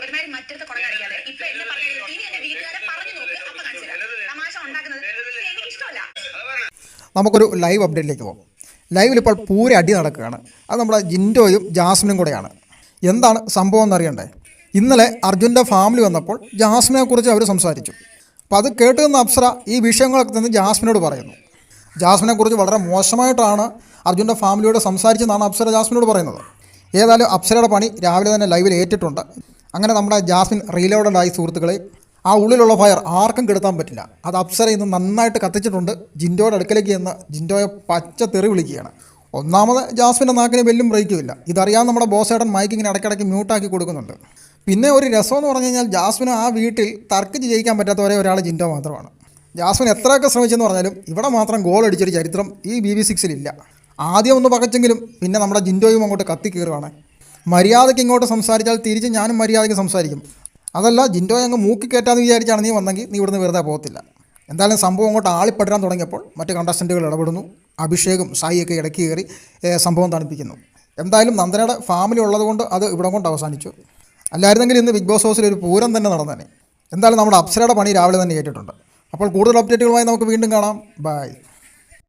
ഒരുമാതിരി മറ്റടുത്ത് ഇപ്പൊ എന്നെ പറഞ്ഞു ഇനി എന്റെ വീട്ടുകാരെ പറഞ്ഞു നോക്ക്. അപ്പൊ കാണിച്ചു തമാശ ഉണ്ടാക്കുന്നത് നമുക്കൊരു ലൈവ് അപ്ഡേറ്റിലേക്ക് പോകാം ലൈവിൽ ഇപ്പോൾ പൂര അടി നടക്കുകയാണ്. അത് നമ്മുടെ ജിൻഡോയും ജാസ്മിനും കൂടെയാണ്. എന്താണ് സംഭവം എന്നറിയണ്ടേ ഇന്നലെ അർജുന്റെ ഫാമിലി വന്നപ്പോൾ ജാസ്മിനെ കുറിച്ച് അവർ സംസാരിച്ചു. അപ്പോൾ അത് കേട്ട് നിന്ന അപ്സര ഈ വിഷയങ്ങളൊക്കെ തന്നെ ജാസ്മിനോട് പറയുന്നു. ജാസ്മിനെ കുറിച്ച് വളരെ മോശമായിട്ടാണ് അർജുന്റെ ഫാമിലിയോട് സംസാരിച്ചെന്നാണ് അപ്സര ജാസ്മിനോട് പറയുന്നത്. ഏതായാലും അപ്സരയുടെ പണി രാവിലെ തന്നെ ലൈവിൽ ഏറ്റിട്ടുണ്ട്. അങ്ങനെ നമ്മുടെ ജാസ്മിൻ റീലോഡഡ് ആയി സുഹൃത്തുക്കളെ ആ ഉള്ളിലുള്ള ഫയർ ആർക്കും കെടുത്താൻ പറ്റില്ല. അത് അപ്സര ഇന്ന് നന്നായിട്ട് കത്തിച്ചിട്ടുണ്ട്. ജിൻഡോയുടെ അടുക്കലേക്ക് ചെന്ന് ജിൻഡോയെ പച്ച തെറി വിളിക്കുകയാണ്. ഒന്നാമത് ജാസ്മിന്റെ നാക്കിന് വെല്ലും ബ്രേക്കുമില്ല. ഇതറിയാൻ നമ്മുടെ ബോസേട്ടൻ മൈക്ക് ഇങ്ങനെ ഇടയ്ക്കിടയ്ക്ക് മ്യൂട്ടാക്കി കൊടുക്കുന്നുണ്ട്. പിന്നെ ഒരു രസം എന്ന് പറഞ്ഞു കഴിഞ്ഞാൽ ജാസ്മിന് ആ വീട്ടിൽ തർക്കിച്ച് ജയിക്കാൻ പറ്റാത്ത ഒരേ ഒരാൾ ജിൻഡോ മാത്രമാണ്. ജാസ്മിൻ എത്രയൊക്കെ ശ്രമിച്ചെന്ന് പറഞ്ഞാലും ഇവിടെ മാത്രം ഗോൾ അടിച്ചൊരു ചരിത്രം ഈ ബി ബി സിക്സിലില്ല ആദ്യം ഒന്ന് പകച്ചെങ്കിലും പിന്നെ നമ്മുടെ ജിൻഡോയും അങ്ങോട്ട് കത്തി കയറുവാണ് മര്യാദയ്ക്ക് ഇങ്ങോട്ട് സംസാരിച്ചാൽ തിരിച്ച് ഞാനും മര്യാദയ്ക്ക് സംസാരിക്കും. അതല്ല ജിൻഡോ അങ്ങ് മൂക്കി കയറ്റാന്ന് വിചാരിച്ചാണ് നീ വന്നെങ്കിൽ നീ ഇവിടുന്ന് വെറുതെ പോകത്തില്ല. എന്തായാലും സംഭവം അങ്ങോട്ട് ആളിപ്പെടാൻ തുടങ്ങിയപ്പോൾ മറ്റ് കണ്ടസ്റ്റന്റുകൾ ഇടപെടുന്നു. അഭിഷേകും സായിയൊക്കെ ഇടയ്ക്ക് കയറി സംഭവം തണുപ്പിക്കുന്നു. എന്തായാലും നന്ദനയുടെ ഫാമിലി ഉള്ളതുകൊണ്ട് അത് ഇവിടെ കൊണ്ട് അവസാനിച്ചു. അല്ലായിരുന്നെങ്കിൽ ഇന്ന് ബിഗ് ബോസ് ഹൗസിൽ ഒരു പൂരം തന്നെ നടന്നേനെ. എന്തായാലും നമ്മുടെ അപ്സരയുടെ പണി രാവിലെ തന്നെ കേട്ടിട്ടുണ്ട് അപ്പോൾ കൂടുതൽ അപ്ഡേറ്റുകളുമായി നമുക്ക് വീണ്ടും കാണാം. ബൈ.